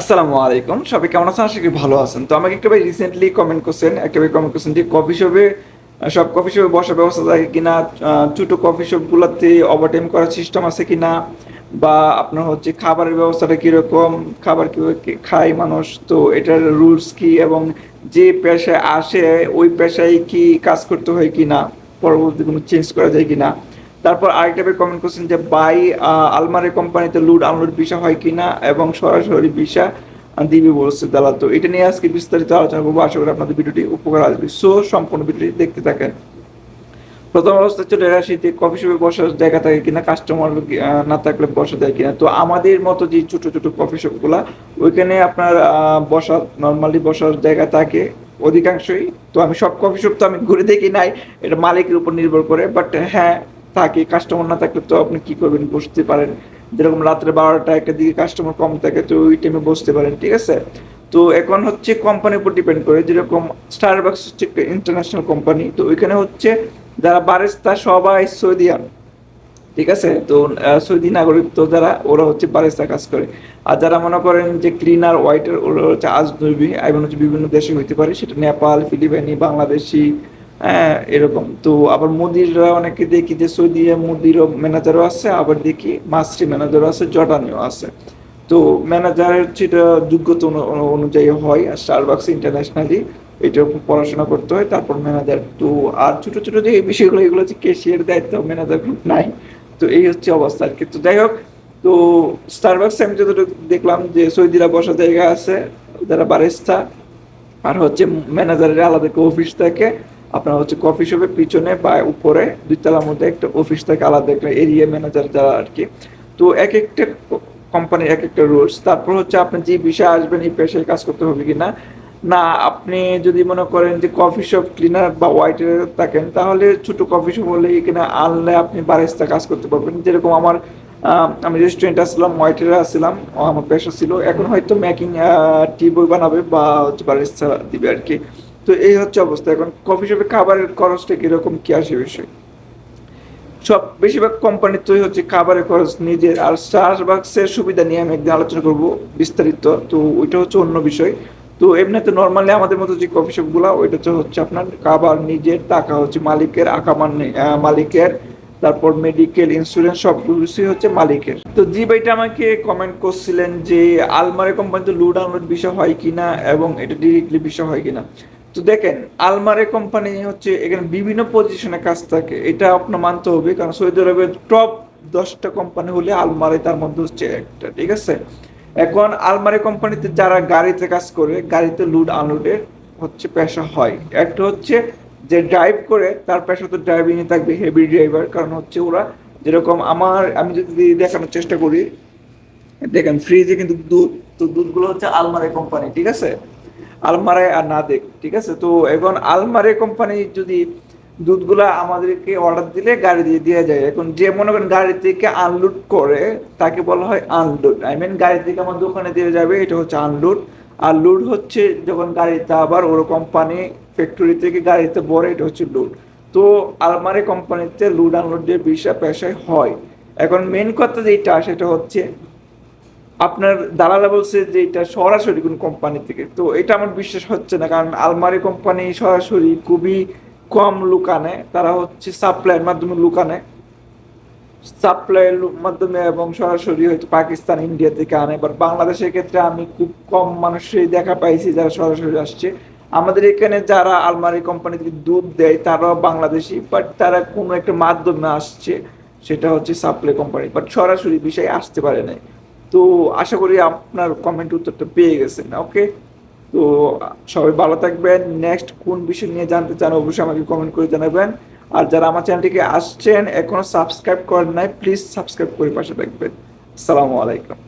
আসসালামু আলাইকুম। সবাই কেমন আছেন? আশা করি ভালো আছেন। তো আমাকে একটা ভাই রিসেন্টলি কমেন্ট করছেন। একটা ভাই কমেন্ট করছেন যে কফি শপে সব কফি শপে বসার ব্যবস্থা থাকে কিনা? ছোটো কফি শপগুলোতে ওভারটাইম করার সিস্টেম আছে কিনা? বা আপনার হচ্ছে খাবারের ব্যবস্থাটা কীরকম? খাবার কীভাবে খায় মানুষ? তো এটার রুলস কি? এবং যে পেশায় আসে, ওই পেশায় কি কাজ করতে হয় কিনা? পরবর্তী কোনো চেঞ্জ করা যায় কিনা? তারপর আরেকটা ভাই কমেন্ট করছেন যে বাই আলমারি কোম্পানিতে লুড আনলোড ভিসা হয় কিনা এবং সরাসরি ভিসা দিবি বলছে দালা তো এটা নিয়ে আজকে বিস্তারিত আলোচনা করব। আশা করি আপনাদের ভিডিওটি উপকার আসবে। সো সম্পূর্ণ ভিডিওটি দেখতে থাকেন। প্রথম অবস্থা চলে রাশিতে কফি শপে বসার জায়গা থাকে কিনা কাস্টমার না থাকলে বসা যায় কিনা। তো আমাদের মতো যে ছোট ছোট কফি শপগুলা ওইখানে আপনার বসা নর্মালি বসার জায়গা থাকে অধিকাংশই। তো আমি সব কফি শপ তো আমি ঘুরে দেখি নাই, এটা মালিকের উপর নির্ভর করে। বাট হ্যাঁ থাকে কাস্টমার না থাকলে তো আপনি কি করবেন? বসতে পারেন। যেরকম রাত্রে বারোটা একটা দিকে কাস্টমার কম থাকে, তো ওই টাইমে বসতে পারেন, ঠিক আছে? তো এখন হচ্ছে কোম্পানির উপর ডিপেন্ড করে, যেরকম স্টারবাক্স হচ্ছে একটা ইন্টারন্যাশনাল কোম্পানি তো ওইখানে হচ্ছে যারা বারেস্তা সবাই সৌদিয়ান, ঠিক আছে? তো সৌদি নাগরিক তো যারা, ওরা হচ্ছে বারেস্তা কাজ করে। আর যারা মনে করেন যে ক্লিনার ওয়াইটার ওরা হচ্ছে আজনবী, এবং হচ্ছে বিভিন্ন দেশে হইতে পারে, সেটা নেপাল, ফিলিপাইনি, বাংলাদেশি হ্যাঁ এরকম। তো আবার মুদিররা অনেকে দেখি যে সৌদি মুদিরও ম্যানেজারও আছে, আবার দেখি মাস্ট্রি ম্যানেজারও আছে জর্ডানিও আছে। তো ম্যানেজারের এটা যোগ্যতা অনু- অনু- অনুযায়ী হয়, আর স্টারবাক্স ইন্টারন্যাশনালি এটার উপর পড়াশোনা করতে হয়, তারপর ম্যানেজার তো আর ছোট ছোট যে বিষয়গুলো, এগুলো হচ্ছে কেশিয়ার দায়িত্ব ম্যানেজার গ্রুপ নাই। তো এই হচ্ছে অবস্থা আর কি। তো যাই হোক, তো স্টারবাক্স আমি যতটুকু দেখলাম যে সৌদিরা বসার জায়গা আছে, যারা বারেস্তা আর হচ্ছে ম্যানেজারের আলাদা অফিস থাকে। আপনার হচ্ছে কফি শপের পিছনে বা উপরে দুইতলার মধ্যে একটা অফিস থাকে, আলাদা একটা এরিয়া ম্যানেজার যারা আর কি তো এক একটা কোম্পানির এক একটা রুলস তারপর হচ্ছে আপনি যে বিষয়ে আসবেন, এই পেশায় কাজ করতে হবে কিনা? না, আপনি যদি মনে করেন যে কফি শপ ক্লিনার বা ওয়াইটার থাকেন, তাহলে ছোট কফি শপ হলে এখানে আনলে আপনি বারেস্তা কাজ করতে পারবেন। যেরকম আমার আমি রেস্টুরেন্ট আসলাম ওয়াইটারে আসছিলাম, আমার পেশা ছিল। এখন হয়তো মেকিং টি বই বানাবে বা হচ্ছে বারেস্তা দিবে আর কি তো এই হচ্ছে অবস্থা। এখন কফি শপে খাবারের খরচটা কীরকম, কি আসে বিষয়? সব, বেশিরভাগ কোম্পানির তো হচ্ছে খাবারের খরচ, নিজের, আর স্টারবাক্সের সুবিধা নিয়ে আমি একদিন আলোচনা করব বিস্তারিত। তো ওইটা হচ্ছে অন্য বিষয়। তো এমনিতে নর্মালি আমাদের মতো যে কফি শপগুলো ওইটা হচ্ছে হচ্ছে আপনার খাবার নিজের টাকা হচ্ছে মালিকের নে- মালিকের, তারপর মেডিকেল ইন্স্যুরেন্স সব কিছুই হচ্ছে মালিকের। তো জি ভাইটা আমাকে কমেন্ট করছিলেন যে, আলমারি কোম্পানিতে লুড আনলোড বিষয় হয় কিনা এবং এটা ডিরেক্টলি বিষয় হয় কিনা। তো দেখেন, আলমারি কোম্পানি হচ্ছে এখানে বিভিন্ন পজিশনে কাজ থাকে। এটা আপনার মানতে হবে, কারণ সৌদি আরবের টপ দশটা কোম্পানি হলে আলমারি তার মধ্যে হচ্ছে একটা, ঠিক আছে? এখন আলমারি কোম্পানিতে যারা গাড়িতে কাজ করে, গাড়িতে লুড আনলোডের হচ্ছে পেশা হয়। একটা হচ্ছে যে ড্রাইভ করে, তার পেশা তো ড্রাইভিংয়ে থাকবে হেভি ড্রাইভার কারণ হচ্ছে ওরা যেরকম আমার, আমি যদি দেখানোর চেষ্টা করি, দেখেন ফ্রিজে কিন্তু দুধ, তো দুধগুলো হচ্ছে আলমারি কোম্পানি ঠিক আছে? আলমারে আর না দেখ ঠিক আছে? তো এখন আলমারি কোম্পানি যদি দুধগুলা আমাদেরকে অর্ডার দিলে গাড়ি দিয়ে দেওয়া যায়। এখন যে মনে করেন গাড়ি থেকে আনলোড করে, তাকে বলা হয় আনলোড আই মিন গাড়ি থেকে আমার দোকানে দিয়ে যাবে, এটা হচ্ছে আনলোড আর লোড হচ্ছে যখন গাড়িতে আবার ওর কোম্পানি ফ্যাক্টরি থেকে গাড়িতে ভরে, এটা হচ্ছে লোড তো আলমারি কোম্পানিতে লোড আনলোড দিয়ে বিষা পেশায় হয়। এখন মেন কথা যেটা, সেটা হচ্ছে আপনার দালালা বলছে যে এটা সরাসরি কোন কোম্পানি থেকে। তো এটা আমার বিশ্বাস হচ্ছে না, কারণ আলমারি কোম্পানি সরাসরি খুবই কম লুকানে। তারা হচ্ছে সাপ্লাইয়ের মাধ্যমে লুকানে। সাপ্লাইয়ের মাধ্যমে এবং সরাসরি হয়তো পাকিস্তান ইন্ডিয়া থেকে আনে। এবার বাংলাদেশের ক্ষেত্রে আমি খুব কম মানুষই দেখা পাইছি যারা সরাসরি আসছে। আমাদের এখানে যারা আলমারি কোম্পানি থেকে দুধ দেয়, তারাও বাংলাদেশি বাট তারা কোনো একটা মাধ্যমে আসছে, সেটা হচ্ছে সাপ্লাই কোম্পানি বাট সরাসরি বিষয়ে আসতে পারে নাই। তো আশা করি আপনার কমেন্ট উত্তরটা পেয়ে গেছেন ওকে তো সবাই ভালো থাকবেন। নেক্সট কোন বিষয় নিয়ে জানতে চান অবশ্যই আমাকে কমেন্ট করে জানাবেন। আর যারা আমার চ্যানেলটিকে আসছেন, এখনও সাবস্ক্রাইব করেন নাই প্লিজ সাবস্ক্রাইব করে পাশে থাকবেন। আসসালামু আলাইকুম।